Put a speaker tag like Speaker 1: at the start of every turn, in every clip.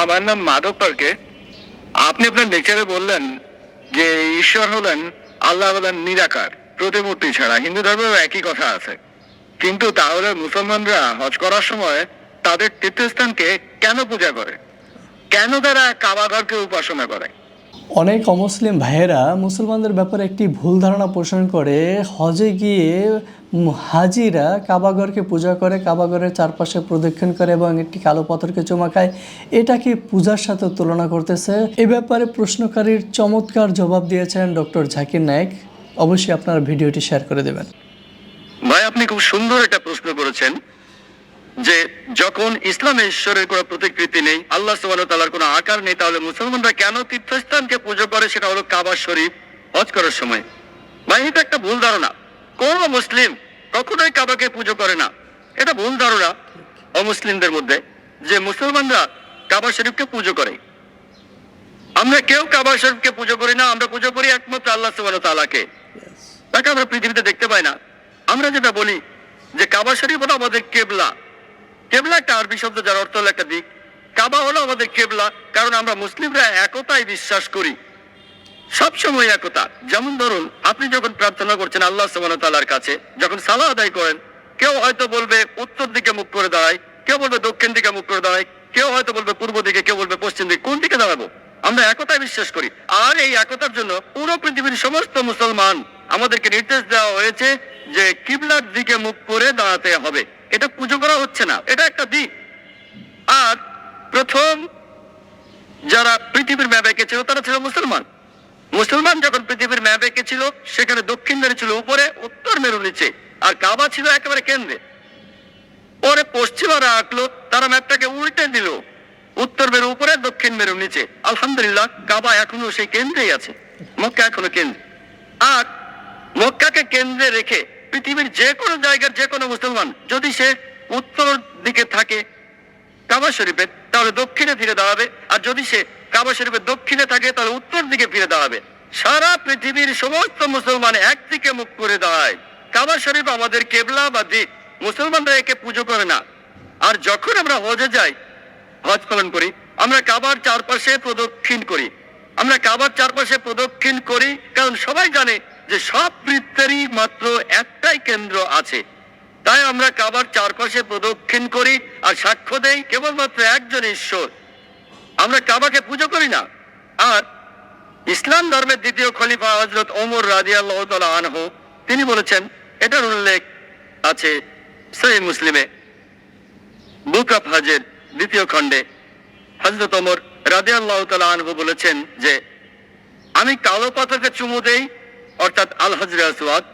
Speaker 1: আমার নাম মাধব পার্কে আপনি আপনার লেকচারে বললেন যে ঈশ্বর হলেন আল্লাহ হলেন নিরাকার, প্রতিমূর্তি ছাড়া। হিন্দু ধর্মেও একই কথা আছে। কিন্তু তাহলে মুসলমানরা হজ করার সময় তাদের তীর্থস্থানকে কেন পূজা করে? কেন তারা কাবা ঘরকে উপাসনা করে?
Speaker 2: অনেক অমুসলিম ভাইয়েরা মুসলমানদের ব্যাপারে একটি ভুল ধারণা পোষণ করে। হজে গিয়ে হাজিরা কাবাগরকে পূজা করে কাবাগরের চারপাশে প্রদক্ষিণ করে এবং একটি কালো পাথরকে চুমা খায়। এটাকে পূজার সাথে তুলনা করতেছে। এ ব্যাপারে প্রশ্নকারীর চমৎকার জবাব দিয়েছেন ডক্টর জাকির নায়েক। অবশ্যই আপনারা ভিডিওটি শেয়ার করে দেবেন।
Speaker 1: ভাই, আপনি খুব সুন্দর একটা প্রশ্ন করেছেন। যে যখন ইসলামে ঈশ্বরের কোনো প্রতিকৃতি নেই, আল্লাহ সুবাহ তালার কোনো আকার নেই, তাহলে মুসলমানরা কেন তীর্থস্থানকে পুজো করে? সেটা হলো কাবা শরীফ, হজ করার সময়। ভাই, এটা একটা ভুল ধারণা। কোন মুসলিম কখনোই কাবাকে পুজো করে না। এটা ভুল ধারণা অমুসলিমদের মধ্যে, যে মুসলমানরা কাবা শরীফকে পুজো করে। আমরা কেউ কাবা শরীফকে পুজো করি না, আমরা পুজো করি একমাত্র আল্লাহ সুবাহ তালাকে তাকে আমরা পৃথিবীতে দেখতে পাই না। আমরা যেটা বলি, যে কাবা শরীফ হলো আমাদের কেবলা। কেবলা একটা আরবি শব্দ যার অর্থ হলো একটা দিক। কাবা হলো আমাদের কেবলা, কারণ আমরা মুসলিমরা একতায় বিশ্বাস করি। সবসময় একতা। যেমন ধরুন, আপনি যখন প্রার্থনা করছেন আল্লাহ তাআলার কাছে, যখন সালাহ আদায় করেন, কেউ হয়তো বলবে উত্তর দিকে মুখ করে দাঁড়ায়, কেউ বলবে দক্ষিণ দিকে মুখ করে দাঁড়ায়, কেউ হয়তো বলবে পূর্ব দিকে, কেউ বলবে পশ্চিম দিকে, কোন দিকে দাঁড়াবো? আমরা একতায় বিশ্বাস করি। আর এই একতার জন্য পুরো পৃথিবীর সমস্ত মুসলমান আমাদেরকে নির্দেশ দেওয়া হয়েছে যে কিবলার দিকে মুখ করে দাঁড়াতে হবে। এটা পুজো করা হচ্ছে না, এটা একটা দিক আর প্রথম যারা পৃথিবীর ম্যাপ এঁকেছিল, তারা ছিল মুসলমান। মুসলমান যখন পৃথিবীর ম্যাপ এঁকেছিল, সেখানে দক্ষিণ মেরু ছিল উপরে, উত্তর মেরু নিচে, আর কাবা ছিল একেবারে কেন্দ্রে। পরে পশ্চিমারা আঁকলো, তারা ম্যাপটাকে উল্টে দিল, উত্তর মেরু উপরে, দক্ষিণ মেরু নিচে। আলহামদুলিল্লাহ, কাবা এখনও সেই কেন্দ্রেই আছে, মক্কা এখনও কেন্দ্রে। আর মক্কাকে কেন্দ্রে রেখে পৃথিবীর যে কোনো জায়গার যে কোনো মুসলমান যদি সে উত্তর দিকে থাকে কাবা শরীফের তাহলে দক্ষিণে ফিরে দাঁড়াবে। আর যদি সে কাবা শরীফের দক্ষিণে থাকে, তাহলে উত্তর দিকে ফিরে দাঁড়াবে। সারা পৃথিবীর সমস্ত মুসলমান একদিকে মুখ করে দাঁড়ায়। কাবা শরীফ আমাদের কেবলা বা দিক মুসলমানরা একে পুজো করে না। আর যখন আমরা হজে যাই, হজ পালন করি, আমরা কাবার চারপাশে প্রদক্ষিণ করি। আমরা কাবার চারপাশে প্রদক্ষিণ করি, কারণ সবাই জানে যে সব বৃত্তেরই মাত্র একটাই কেন্দ্র আছে। তাই আমরা কাবার চারপাশে প্রদক্ষিণ করি আর সাক্ষ্য দেই কেবলমাত্র একজন ঈশ্বর। আমরা কাবাকে পুজো করি না। আর ইসলাম ধর্মের দ্বিতীয় খলিফা হজরত ওমর রাজিয়াল্লাহ আনহু, তিনি বলেছেন, এটার উল্লেখ আছে সহি মুসলিমে। বুক অফ হাজের দ্বিতীয় খণ্ডে হজরত ওমর রাজিয়াল্লাহ আনহু বলেছেন যে, আমি কালো পাথরকে চুমু দেই অর্থাৎ আল হজরে আসওয়াদ।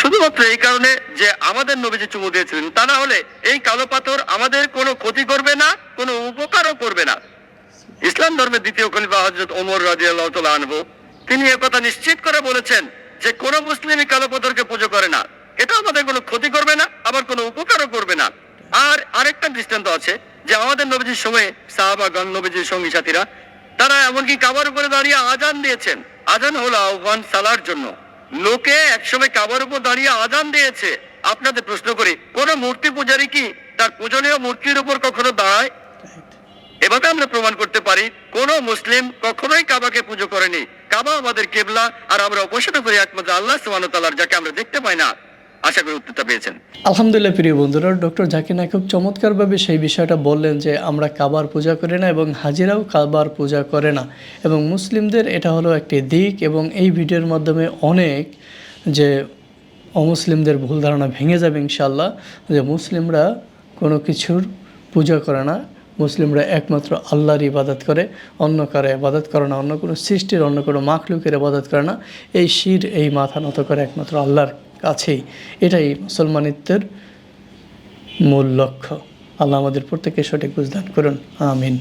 Speaker 1: শুধুমাত্র এই কারণে যে আমাদের নবীজি চুমু দিয়েছিলেন, তা না হলে এই কালো পাথর আমাদের কোনো ক্ষতি করবে না, কোনো উপকারও করবে না। ইসলাম ধর্মের দ্বিতীয় খলিফা হজরত ওমর রাজিয়াল্লাহ তাআলা আনহু, তিনি একথা নিশ্চিত করে বলেছেন যে কোন মুসলিমই কালো পাথরকে পুজো করে না। এটা আমাদের কোনো ক্ষতি করবে না, আবার কোনো উপকারও করবে না। আর আরেকটা দৃষ্টান্ত আছে যে আমাদের নবীজির সময়ে সাহাবাগণ, নবীজির সঙ্গী সাথীরা, তারা এমনকি কাবার উপরে দাঁড়িয়ে আজান দিয়েছেন। আজান হলো আহ্বান সালার জন্য। লোকে একসময় কাবার উপর দাঁড়িয়ে আজান দিয়েছে। আপনাদের প্রশ্ন করি, কোন মূর্তি পূজারি কি তার পূজনীয় মূর্তির উপর কখনো দাঁড়ায়? এভাবে আমরা প্রমাণ করতে পারি, কোন মুসলিম কখনোই কাবাকে পুজো করেনি। কাবা আমাদের কেবলা, আর আমরা উপাসনা করি একমাত্র আল্লাহ তালার যাকে আমরা দেখতে পাই না। আশা করি উত্তরটা পেয়েছেন।
Speaker 2: আলহামদুলিল্লাহ প্রিয় বন্ধুরা, ডক্টর জাকির নায়ক খুব চমৎকারভাবে সেই বিষয়টা বললেন যে, আমরা কাবার পূজা করি না এবং হাজিরাও কাবার পূজা করে না। এবং মুসলিমদের এটা হলো একটি দিক এবং এই ভিডিওর মাধ্যমে অনেক যে অমুসলিমদের ভুল ধারণা ভেঙে যাবে ইনশাল্লাহ যে মুসলিমরা কোনো কিছুর পূজা করে না। মুসলিমরা একমাত্র আল্লাহর ইবাদত করে, অন্য কারও ইবাদত করে না, অন্য কোনো সৃষ্টির, অন্য কোনো মাখলুকের ইবাদত করে না। এই শির এই মাথা নত করে একমাত্র আল্লাহর কাছেই। এটাই মুসলমানিত্বের মূল লক্ষ্য। আল্লাহ আমাদের প্রত্যেকে সঠিক বুঝদান করুন। আমিন।